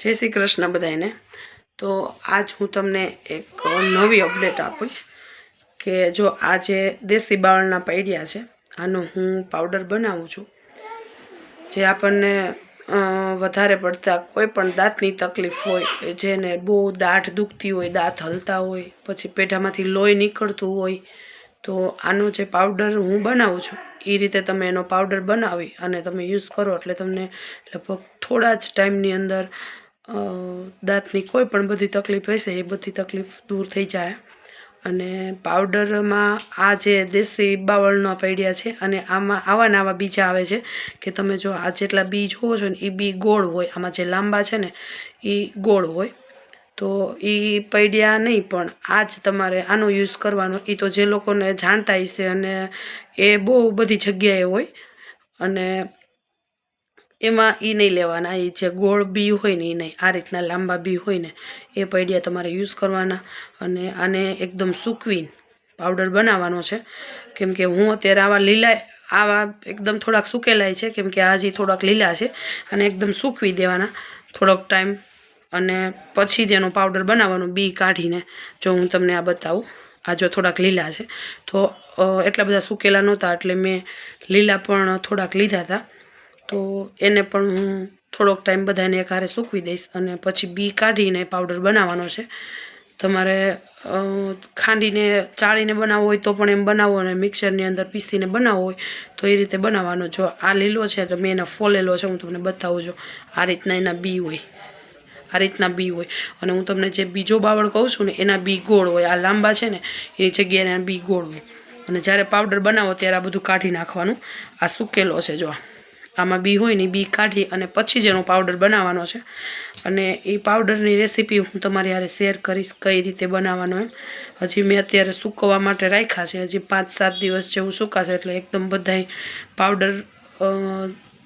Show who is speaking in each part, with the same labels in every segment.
Speaker 1: જય શ્રી કૃષ્ણ બધાને તો આજ હું તમને એક નવી અપડેટ આપીશ કે જો આ જે દેશી બાવળના પૈડિયા છે, આનો હું પાવડર બનાવું છું. જે આપણને વધારે પડતા કોઈ પણ દાંતની તકલીફ હોય જેને બહુ દાઢ દુખતી હોય, દાંત હલતા હોય, પછી પેઢામાંથી લોહી નીકળતું હોય, તો આનો જે પાવડર હું બનાવું છું એ રીતે તમે એનો પાવડર બનાવી અને તમે યુઝ કરો એટલે તમને લગભગ થોડા જ ટાઈમની અંદર દાંતની કોઈ પણ બધી તકલીફ હશે એ બધી તકલીફ દૂર થઈ જાય. અને પાવડરમાં આ જે દેશી બાવળના પૈડિયા છે અને આમાં આવા આવા બીજા આવે છે કે તમે જો આ જેટલા બી જોવો છો ને એ બી ગોળ હોય. આમાં જે લાંબા છે ને એ ગોળ હોય. તો એ પૈડિયા નહીં, પણ આ જ તમારે આનો યુઝ કરવાનો. એ તો જે લોકોને જાણતા હશે અને એ બહુ બધી જગ્યાએ હોય. અને એમાં એ નહીં લેવાના. એ જે ગોળ બી હોય ને એ નહીં. આ રીતના લાંબા બી હોય ને, એ પૈડિયા તમારે યુઝ કરવાના. અને આને એકદમ સૂકવીને પાવડર બનાવવાનો છે. કેમ કે હું અત્યારે આવા લીલા, આવા એકદમ થોડાક સૂકેલાય છે. કેમ કે આ થોડાક લીલા છે. અને એકદમ સૂકવી દેવાના. થોડોક ટાઈમ અને પછી જ પાવડર બનાવવાનો, બી કાઢીને. જો હું તમને આ બતાવું, આ જો થોડાક લીલા છે. તો એટલા બધા સૂકેલા નહોતા એટલે મેં લીલા પણ થોડાક લીધા હતા. તો એને પણ હું થોડોક ટાઈમ બધાને એકહારે સૂકવી દઈશ અને પછી બી કાઢીને પાવડર બનાવવાનો છે. તમારે ખાંડીને, ચાળીને બનાવવો હોય તો પણ એમ બનાવો અને મિક્સરની અંદર પીસીને બનાવવો હોય તો એ રીતે બનાવવાનો જો આ લીલો છે તો મેં એને ફોલેલો છે, હું તમને બતાવું છું. આ રીતના એના બી હોય. આ રીતના બી હોય. અને હું તમને જે બીજો બાવળ કહું છું ને, એના બી ગોળ હોય. આ લાંબા છે ને, એની જગ્યાએ બી ગોળ હોય. અને જ્યારે પાવડર બનાવો ત્યારે આ બધું કાઢી નાખવાનું. આ સૂકેલો છે, જો આ. આમાં બી હોય ને બી કાઢી અને પછી જ એનો પાવડર બનાવવાનો છે. અને એ પાવડરની રેસીપી હું તમારી હારે શેર કરીશ કઈ રીતે બનાવવાનો એમ. હજી મેં અત્યારે સૂકવવા માટે રાખ્યા છે. હજી પાંચ સાત દિવસ જેવું સુકાશે એટલે એકદમ બધાય પાવડર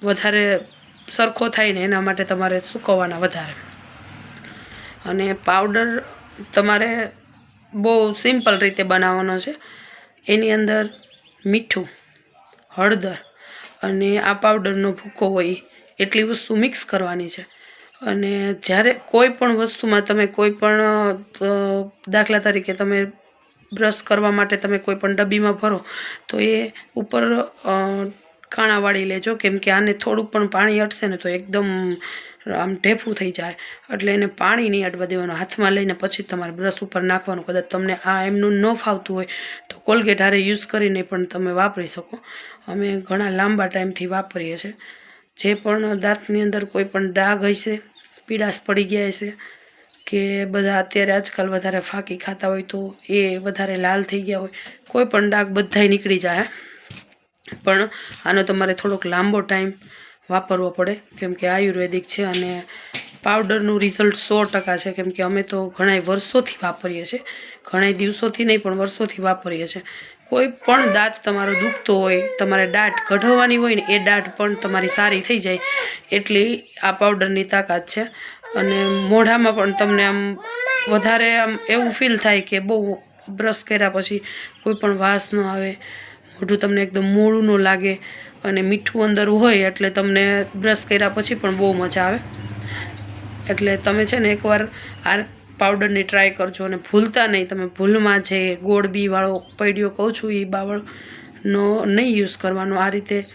Speaker 1: વધારે સરખો થાય ને એના માટે તમારે સૂકવવાના વધારે. અને પાવડર તમારે બહુ સિમ્પલ રીતે બનાવવાનો છે. એની અંદર મીઠું, હળદર અને આ પાવડરનો ભૂકો હોય, એટલી વસ્તુ મિક્સ કરવાની છે. અને જ્યારે કોઈ પણ વસ્તુમાં તમે કોઈ પણ દાખલા તરીકે તમે બ્રશ કરવા માટે તમે કોઈ પણ ડબ્બીમાં ભરો, તો એ ઉપર કાણા વાળી લેજો. કેમ કે આને થોડું પણ પાણી અટશે ને તો એકદમ આમ ઢેફું થઈ જાય. એટલે એને પાણી નહીં અડવા દેવાનું. હાથમાં લઈને પછી તમારે બ્રશ ઉપર નાખવાનું. કદાચ તમને આ એમનું ન ફાવતું હોય તો કોલગેટ હારે યુઝ કરીને પણ તમે વાપરી શકો. અમે ઘણા લાંબા ટાઈમથી વાપરીએ છીએ. જે પણ દાંતની અંદર કોઈ પણ ડાઘ હશે, પીડાશ પડી ગયા હશે કે બધા અત્યારે આજકાલ વધારે ફાંકી ખાતા હોય તો એ વધારે લાલ થઈ ગયા હોય, કોઈ પણ ડાઘ બધાય નીકળી જાય પણ આનો તમારે થોડોક લાંબો ટાઈમ વાપરવો પડે. કેમ કે આયુર્વેદિક છે અને પાવડરનું રિઝલ્ટ સો ટકા છે. કેમ કે અમે તો ઘણા વર્ષોથી વાપરીએ છીએ. ઘણા દિવસોથી નહીં, પણ વર્ષોથી વાપરીએ છીએ. કોઈ પણ દાંત તમારો દુખતો હોય, તમારે દાંત કઢાવવાની હોય ને, એ દાંત પણ તમારી સારી થઈ જાય. એટલી આ પાવડરની તાકાત છે. અને મોઢામાં પણ તમને આમ વધારે આમ એવું ફીલ થાય કે બહુ બ્રશ કર્યા પછી કોઈ પણ વાસ ન આવે. મોઢું તમને એકદમ મોડું ન લાગે. અને મીઠું અંદર હોય એટલે તમને બ્રશ કર્યા પછી પણ બહુ મજા આવે. એટલે તમે છે ને એકવાર આ પાવડરની ટ્રાય કરજો અને ભૂલતા નહીં. તમે ભૂલમાં જે ગોળ બીવાળો પડ્યો કહું છું એ બાવળનો નહીં યુઝ કરવાનો. આ રીતે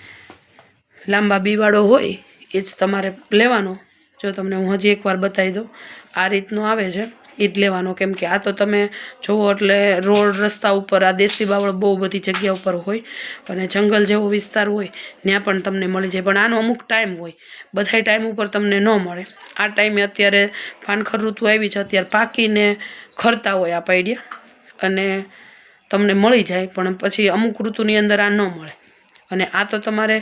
Speaker 1: લાંબા બીવાળો હોય, એ જ તમારે લેવાનો. જો તમને હું હજી એકવાર બતાવી દઉં. આ રીતનો આવે છે. એ જ લેવાનો. કેમ કે આ તો તમે જુઓ એટલે રોડ રસ્તા ઉપર આ દેશી બાવળ બહુ બધી જગ્યા ઉપર હોય અને જંગલ જેવો વિસ્તાર હોય, ત્યાં પણ તમને મળી જાય. પણ આનો અમુક ટાઈમ હોય, બધાય ટાઈમ ઉપર તમને ન મળે. આ ટાઈમે અત્યારે પાનખર ઋતુ આવી છે, અત્યારે પાકીને ખરતા હોય આ પૈડિયા અને તમને મળી જાય, પણ પછી અમુક ઋતુની અંદર આ ન મળે. અને આ તો તમારે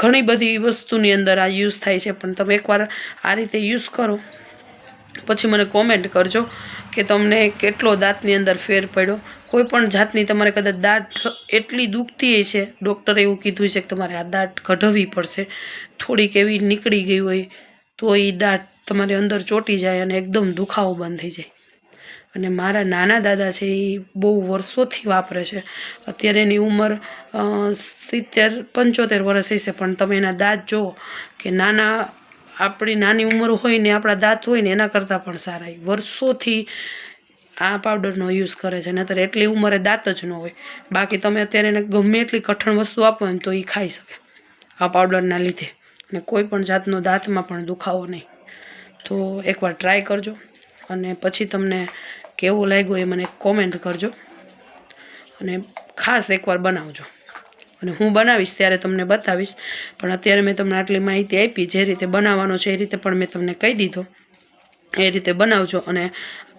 Speaker 1: ઘણી બધી વસ્તુની અંદર આ યુઝ થાય છે. પણ તમે એકવાર આ રીતે યુઝ કરો. પછી મને કોમેન્ટ કરજો કે તમને કેટલો દાંતની અંદર ફેર પડ્યો. કોઈ પણ જાતની તમારે કદાચ દાંત એટલી દુખતી છે ડૉક્ટરે એવું કીધું છે કે તમારે આ દાંત કઢાવવી પડશે. થોડીક એવી નીકળી ગઈ હોય તો એ દાંત તમારે અંદર ચોંટી જાય અને એકદમ દુખાવો બંધ થઈ જાય. અને મારા નાના દાદા છે એ બહુ વર્ષોથી વાપરે છે. અત્યારે એની ઉંમર સિત્તેર પંચોતેર વર્ષ હશે, પણ તમે એના દાંત જુઓ કે નાના આપણી નાની ઉંમર હોય ને આપણા દાંત હોય ને એના કરતાં પણ સારા. વર્ષોથી આ પાવડરનો યુઝ કરે છે નહીતર એટલી ઉંમરે દાંત જ ન હોય. બાકી તમે અત્યારે એને ગમે એટલી કઠણ વસ્તુ આપો ને તો એ ખાઈ શકે. આ પાવડરના લીધે. અને કોઈ પણ જાતનો દાંતમાં પણ દુખાવો નહીં. તો એકવાર ટ્રાય કરજો. અને પછી તમને કેવું લાગ્યું એ મને કોમેન્ટ કરજો. અને ખાસ એકવાર બનાવજો. અને હું બનાવીશ ત્યારે તમને બતાવીશ. પણ અત્યારે મેં તમને આટલી માહિતી આપી, જે રીતે બનાવવાનો છે એ રીતે પણ મેં તમને કહી દીધો. એ રીતે બનાવજો અને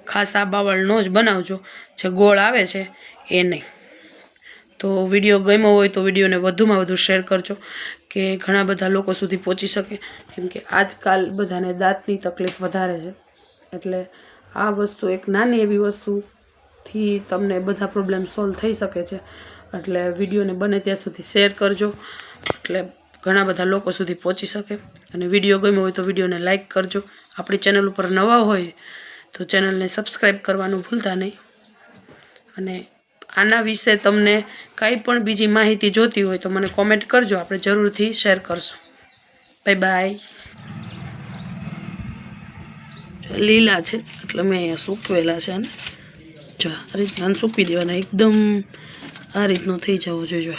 Speaker 1: ખાસ આ બાવળનો જ બનાવજો. જે ગોળ આવે છે એ નહીં. તો વીડિયો ગમ્યો હોય તો વિડીયોને વધુમાં વધુ શેર કરજો, કે ઘણા બધા લોકો સુધી પહોંચી શકે. કેમ કે આજકાલ બધાને દાંતની તકલીફ વધારે છે. એટલે આ વસ્તુ એક નાની એવી વસ્તુથી તમને બધા પ્રોબ્લેમ સોલ્વ થઈ શકે છે. એટલે વિડીયોને બને ત્યાં સુધી શેર કરજો. એટલે ઘણા બધા લોકો સુધી પહોંચી શકે. અને વીડિયો ગમ્યો હોય તો વિડીયોને લાઇક કરજો. આપણી ચેનલ ઉપર નવા હોય તો ચેનલને સબસ્ક્રાઈબ કરવાનું ભૂલતા નહીં. અને આના વિશે તમને કંઈ પણ બીજી માહિતી જોતી હોય તો મને કોમેન્ટ કરજો. આપણે જરૂરથી શેર કરશું. બાય બાય લીલા છે. એટલે મેં અહીંયા સૂકવેલા છે ને. જો આ રીતના સૂકવી દેવાના એકદમ આ રીતનું થઈ જવું જોઈએ.